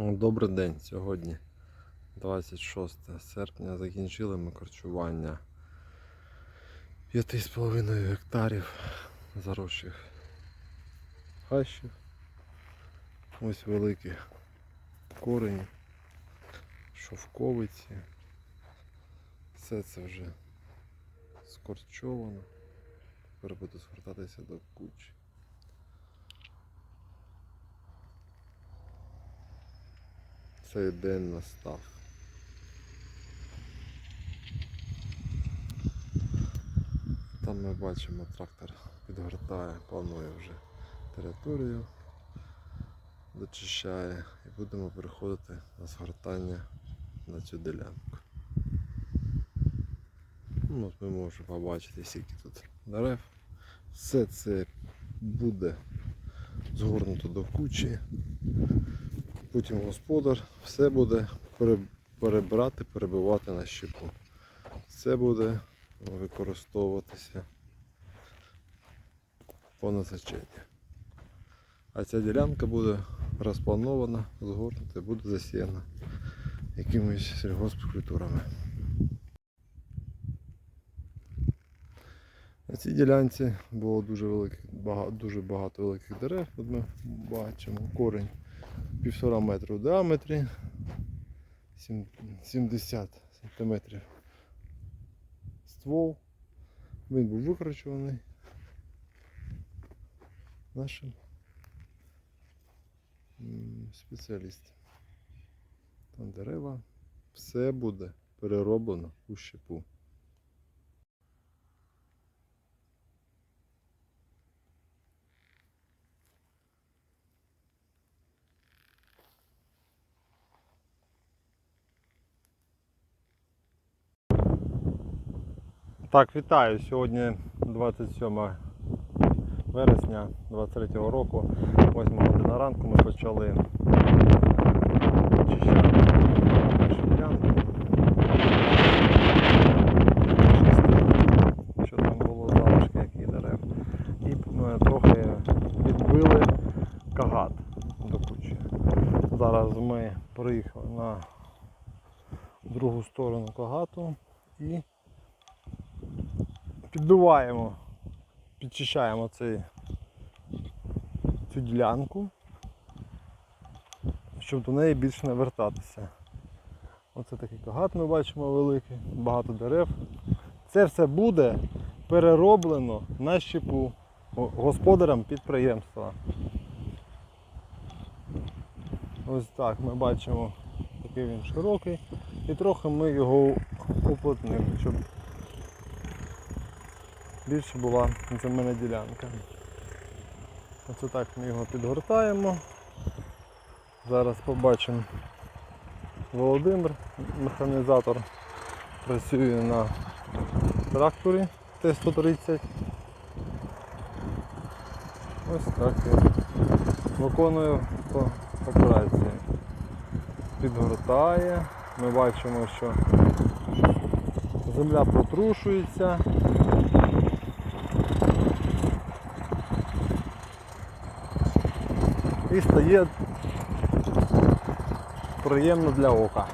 Добрий день. Сьогодні 26 серпня закінчили ми корчування 5,5 гектарів заросших хащів. Ось великі корені, шовковиці. Все це вже скорчовано. Тепер буду звертатися до кучі. Цей день настав. Там ми бачимо, трактор підгортає, планує вже територію, дочищає і будемо переходити на згортання на цю ділянку. Ну, ми можемо побачити, скільки тут дерев. Все це буде згорнуто до кучі. Потім господар все буде перебрати, перебивати на щепу. Це буде використовуватися по назначенню. А ця ділянка буде розпланована, згорнута буде засіяна якимись сільгоспкультурами. На цій ділянці було дуже, великих, багато, дуже багато великих дерев. От ми бачимо корінь півтора метра в діаметрі, сім- 70 сантиметрів ствол. Він був викорчуваний нашим спеціалістом. Там дерева, все буде перероблено у щепу. Так, вітаю. Сьогодні 27 вересня 23 року, 8 година ранку ми почали очищати нашу ділянку. Що там було залишки, яких дерев. І ми трохи відбили кагат до кучі. Зараз ми приїхали на другу сторону кагату і підбиваємо, підчищаємо цей, цю ділянку, щоб до неї більше не вертатися. Оце такий кагат ми бачимо великий, багато дерев. Це все буде перероблено на щепу го- господарям підприємства. Ось так ми бачимо, такий він широкий. І трохи ми його уплотнили, щоб більше була земельна ділянка. Оце так ми його підгортаємо. Зараз побачимо Володимир, механізатор, працює на тракторі Т-130. Ось так він виконує по- операції. Підгортає. Ми бачимо, що земля протрушується. І стає приємно для ока.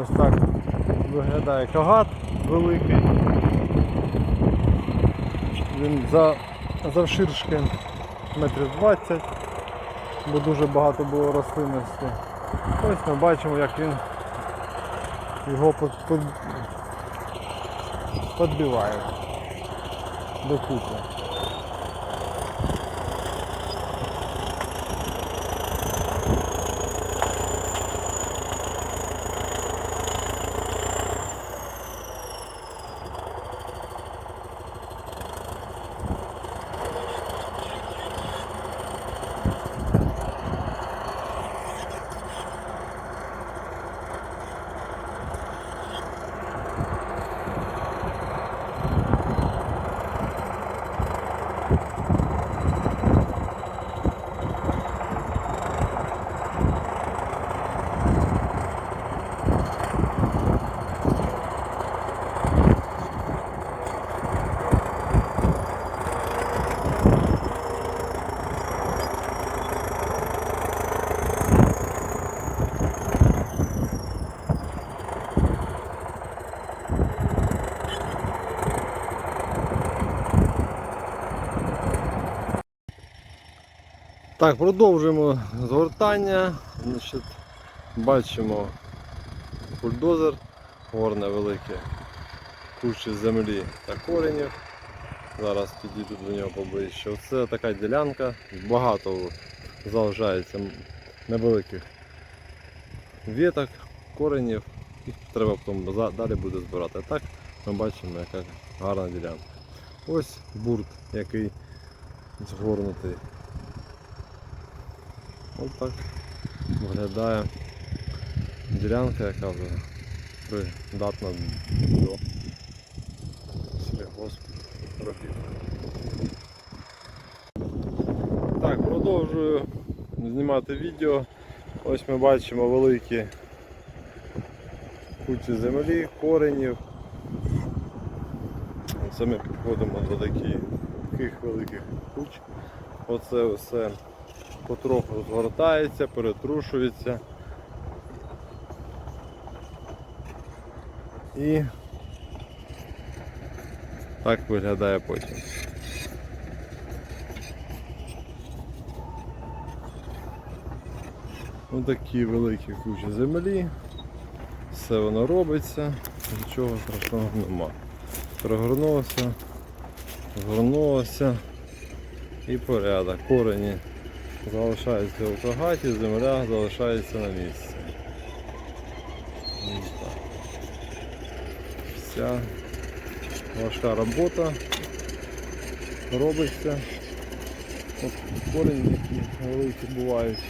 Ось так виглядає кагат великий. Він за, завширшки метрів 20, бо дуже багато було рослинності. Ось ми бачимо, як він його под, под, підбиває до купи. Так, продовжуємо згортання. Значить, бачимо бульдозер, горне велике кучі землі та коренів. Зараз підійду до нього поближче. Оце така ділянка, багато залишається невеликих віток, коренів. Їх треба потім далі буде збирати. А так ми бачимо, яка гарна ділянка. Ось бурт, який згорнутий. Ось так виглядає ділянка, яка вже придатна до сільгоспробіт. Так, продовжую знімати відео. Ось ми бачимо великі кучі землі, коренів. Це ми підходимо до таких великих куч. Оце все потроху згортається, перетрушується. І так виглядає потім. Ось такі великі кучі землі. Все воно робиться, нічого страшного нема. Перегорнулося, згорнулося і порядок. Корені залишаються у кагаті, земля залишається на місці. Ось так. Вся важка робота робиться. От корені які великі бувають.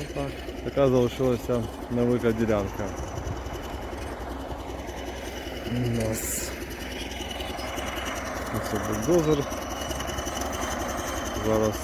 Отак. Така залишилася невелика ділянка. У нас це бульдозер. Зараз